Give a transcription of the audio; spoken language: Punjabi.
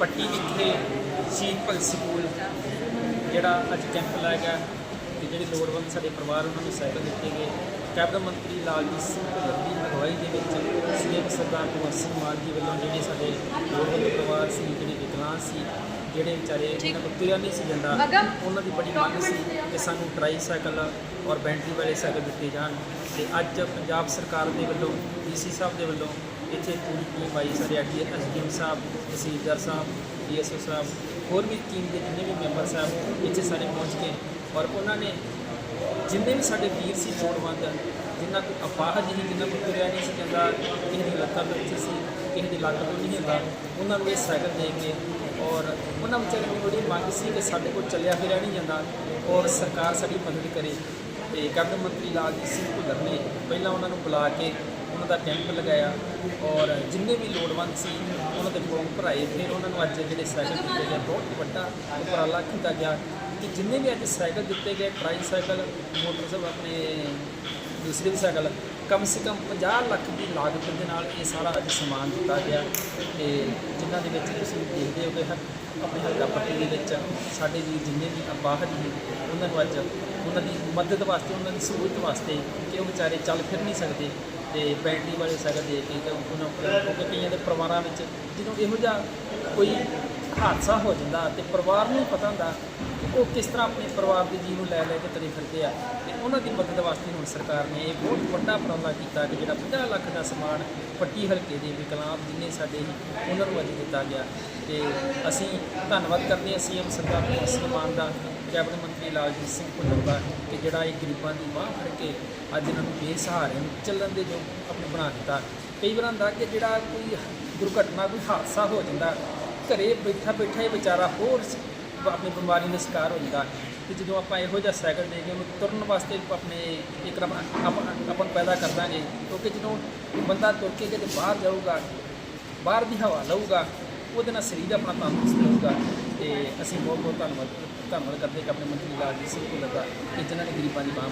ਪੱਟੀ ਵਿਖੇ ਸ਼ਹੀਦ ਭਗਤ ਸਕੂਲ ਜਿਹੜਾ ਅੱਜ ਕੈਂਪ ਲਾਇਆ ਗਿਆ ਤੇ ਜਿਹੜੇ ਲੋੜਵੰਦ ਸਾਡੇ ਪਰਿਵਾਰ ਉਹਨਾਂ ਨੂੰ ਸਾਈਕਲ ਦਿੱਤੇ ਗਏ ਕੈਬਨਿਟ ਮੰਤਰੀ ਲਾਲਜੀਤ ਸਿੰਘ ਦੀ ਅਗਵਾਈ ਦੇ ਵਿੱਚ ਸੀਐਮ ਸਰਦਾਰ ਭਗਵੰਤ ਸਿੰਘ ਮਾਨ ਜੀ ਵੱਲੋਂ ਜਿਹੜੇ ਸਾਡੇ ਲੋੜਵੰਦ ਪਰਿਵਾਰ ਸੀ ਜਿਹੜੇ ਵਿਕਲਾਂਗ ਸੀ ਜਿਹੜੇ ਵਿਚਾਰੇ ਇਹਨਾਂ ਕੋਲ ਤੁਰਿਆ ਨਹੀਂ ਸੀ ਜਾਂਦਾ ਉਹਨਾਂ ਦੀ ਬੜੀ ਮੰਗ ਸੀ ਕਿ ਸਾਨੂੰ ਟਰਾਈ ਸਾਈਕਲ ਔਰ ਬੈਟਰੀ ਵਾਲੇ ਸਾਈਕਲ ਦਿੱਤੇ ਜਾਣ। ਤੇ ਅੱਜ ਪੰਜਾਬ ਸਰਕਾਰ ਦੇ ਵੱਲੋਂ ਡੀਸੀ ਸਾਹਿਬ ਦੇ ਵੱਲੋਂ ਇੱਥੇ ਪੂਰੀ ਟੀਮ ਆਈ, ਸਾਡੇ ਸਾਰੇ ਐਸਡੀਐਮ ਸਾਹਿਬ, ਤਹਿਸੀਲਦਾਰ ਸਾਹਿਬ ਡੀਐਸਓ ਸਾਹਿਬ, ਹੋਰ ਵੀ ਟੀਮ ਦੇ ਜਿੰਨੇ ਵੀ ਮੈਂਬਰ ਸਾਹਿਬ ਇੱਥੇ ਸਾਰੇ ਪਹੁੰਚ ਕੇ ਔਰ ਉਹਨਾਂ ਨੇ ਜਿੰਨੇ ਵੀ ਸਾਡੇ ਵੀਰ ਸੀ ਲੋੜਵੰਦ ਜਿਨ੍ਹਾਂ ਕੋਲ ਅਪਾਹਜ ਨਹੀਂ ਜਿਨ੍ਹਾਂ ਕੋਲ ਤੁਰਿਆ ਨਹੀਂ ਸੀ ਜਾਂਦਾ ਕਿਸੇ ਦੀ ਲੱਤਾਂ ਵਿੱਚ ਸੀ, ਕਿਸੇ ਦੀ ਲੱਤ ਤੋਂ ਨਹੀਂ ਹੁੰਦਾ, ਉਹਨਾਂ ਨੂੰ ਇਹ ਸਾਈਕਲ ਦੇ ਕੇ ਔਰ ਉਹਨਾਂ ਵਿਚਾਰਿਆਂ ਨੂੰ ਬੜੀ ਮੰਗ ਸੀ ਕਿ ਸਾਡੇ ਕੋਲ ਚੱਲਿਆ ਫਿਰਿਆ ਨਹੀਂ ਜਾਂਦਾ ਔਰ ਸਰਕਾਰ ਸਾਡੀ ਮਦਦ ਕਰੇ। ਤੇ ਕੈਬਨਿਟ ਮੰਤਰੀ ਲਾਲਜੀਤ ਸਿੰਘ ਭੁੱਲਰ ਨੇ ਪਹਿਲਾਂ ਉਹਨਾਂ ਨੂੰ ਬੁਲਾ ਕੇ ਉਹਨਾਂ ਦਾ ਕੈਂਪ ਲਗਾਇਆ ਔਰ ਜਿੰਨੇ ਵੀ ਲੋੜਵੰਦ ਸੀ, ਉਹਨਾਂ ਦੇ ਫੋਰਮ ਭਰਾਏ ਫਿਰ ਉਹਨਾਂ ਨੂੰ ਅੱਜ ਜਿਹੜੇ ਸਾਈਕਲ ਦਿੱਤੇ ਗਏ, ਬਹੁਤ ਵੱਡਾ ਉਪਰਾਲਾ ਕੀਤਾ ਗਿਆ ਕਿ ਜਿੰਨੇ ਵੀ ਅੱਜ ਸਾਈਕਲ ਦਿੱਤੇ ਗਏ ਟਰਾਈ ਸਾਈਕਲ ਮੋਟਰਸਾਈਕਲ, ਆਪਣੇ ਦੂਸਰੇ ਵੀ ਸਾਈਕਲ, ਕਮ ਸੇ ਕਮ 50 ਲੱਖ ਦੀ ਲਾਗਤ ਦੇ ਨਾਲ ਇਹ ਸਾਰਾ ਅੱਜ ਸਮਾਨ ਦਿੱਤਾ ਗਿਆ ਤੇ ਜਿਨ੍ਹਾਂ ਦੇ ਵਿੱਚ ਤੁਸੀਂ ਦੇਖਦੇ ਹੋ ਕਿ ਹਰ ਆਪਣੇ ਹਲਕਾ ਪੱਟੀ ਦੇ ਵਿੱਚ ਸਾਡੇ ਵੀ ਜਿੰਨੇ ਵੀ ਬਾਹਰ ਨੇ, ਉਹਨਾਂ ਨੂੰ ਅੱਜ ਉਹਨਾਂ ਦੀ ਮਦਦ ਵਾਸਤੇ, ਉਹਨਾਂ ਦੀ ਸਹੂਲਤ ਵਾਸਤੇ ਕਿ ਉਹ ਵਿਚਾਰੇ ਚੱਲ ਫਿਰ ਨਹੀਂ ਸਕਦੇ। ਤੇ ਪੈਂਟੀ ਵਾਲੇ ਸਾਈਕਲ ਦੇ ਕੇ ਤਾਂ ਉਹਨਾਂ ਉੱਪਰ ਕਿਉਂਕਿ ਕਈਆਂ ਦੇ ਪਰਿਵਾਰਾਂ ਵਿੱਚ ਜਦੋਂ ਇਹੋ ਜਿਹਾ ਕੋਈ ਹਾਦਸਾ ਹੋ ਜਾਂਦਾ ਤੇ ਪਰਿਵਾਰ ਨੂੰ ਪਤਾ ਹੁੰਦਾ ਉਹ ਕਿਸ ਤਰ੍ਹਾਂ ਆਪਣੇ ਪਰਿਵਾਰ ਦੇ ਜੀਵ ਨੂੰ ਲੈ ਲੈ ਕੇ ਤਰੇ ਫਿਰਦੇ ਆ ਤੇ ਉਹਨਾਂ ਦੀ ਮਦਦ ਵਾਸਤੇ ਹੁਣ ਸਰਕਾਰ ਨੇ ਇਹ ਬਹੁਤ ਵੱਡਾ ਉਪਰਾਲਾ ਕੀਤਾ ਕਿ ਜਿਹੜਾ 50 ਲੱਖ ਦਾ ਸਮਾਨ ਪੱਟੀ ਹਲਕੇ ਦੇ ਵਿਕਲਾਂਗ ਜਿੰਨੇ ਸਾਡੇ ਉਹਨਾਂ ਨੂੰ ਅੱਜ ਦਿੱਤਾ ਗਿਆ ਤੇ ਅਸੀਂ ਧੰਨਵਾਦ ਕਰਦੇ ਹਾਂ ਸੀਐਮ ਸਰਦਾਰ ਭਗਵੰਤ ਸਿੰਘ ਮਾਨ ਦਾ, ਕੈਬਨਿਟ ਮੰਤਰੀ ਲਾਲਜੀਤ ਸਿੰਘ ਭੁੱਲਰ ਦਾ ਕਿ ਜਿਹੜਾ ਇਹ ਗਰੀਬਾਂ ਦੀ ਬਾਂਹ ਫੜ ਕੇ ਅੱਜ ਇਹਨਾਂ ਨੂੰ ਬੇਸਹਾਰੇ ਨੂੰ ਚੱਲਣ ਦੇ ਜੋ ਆਪਣੇ ਬਣਾ ਦਿੱਤਾ। ਕਈ ਵਾਰ ਹੁੰਦਾ ਕਿ ਜਿਹੜਾ ਕੋਈ ਦੁਰਘਟਨਾ, ਕੋਈ ਹਾਦਸਾ ਹੋ ਜਾਂਦਾ, ਘਰੇ ਬੈਠਾ ਬੈਠਾ ਇਹ ਵਿਚਾਰਾ ਹੋਰ ਆਪਣੀ ਬਿਮਾਰੀ ਦਾ ਸ਼ਿਕਾਰ ਹੋ ਜਾਂਦਾ ਤੇ ਜਦੋਂ ਆਪਾਂ ਇਹੋ ਜਿਹਾ ਸਾਈਕਲ ਦੇ ਕੇ ਉਹਨੂੰ ਤੁਰਨ ਵਾਸਤੇ ਆਪਣੇ ਇੱਕ ਆਪਾਂ ਪੈਦਾ ਕਰ ਦਾਂਗੇ, ਕਿਉਂਕਿ ਜਦੋਂ ਬੰਦਾ ਤੁਰ ਕੇ ਕਿਤੇ ਬਾਹਰ ਜਾਊਗਾ, ਬਾਹਰ ਦੀ ਹਵਾ ਲਊਗਾ, ਉਹਦੇ ਨਾਲ ਸਰੀਰ ਆਪਣਾ ਤੰਦਰੁਸਤ ਰਹੂਗਾ ਤੇ ਅਸੀਂ ਬਹੁਤ ਬਹੁਤ ਧੰਨਵਾਦ ਧੰਨਵਾਦ ਕਰਦੇ ਕਿ ਆਪਣੇ ਮੰਤਰੀ ਲਾਲਜੀਤ ਸਿੰਘ ਭੁੱਲਰ ਦਾ ਕਿ ਜਿਨ੍ਹਾਂ ਨੇ ਗਰੀਬਾਂ ਦੀ ਬਾਂਹ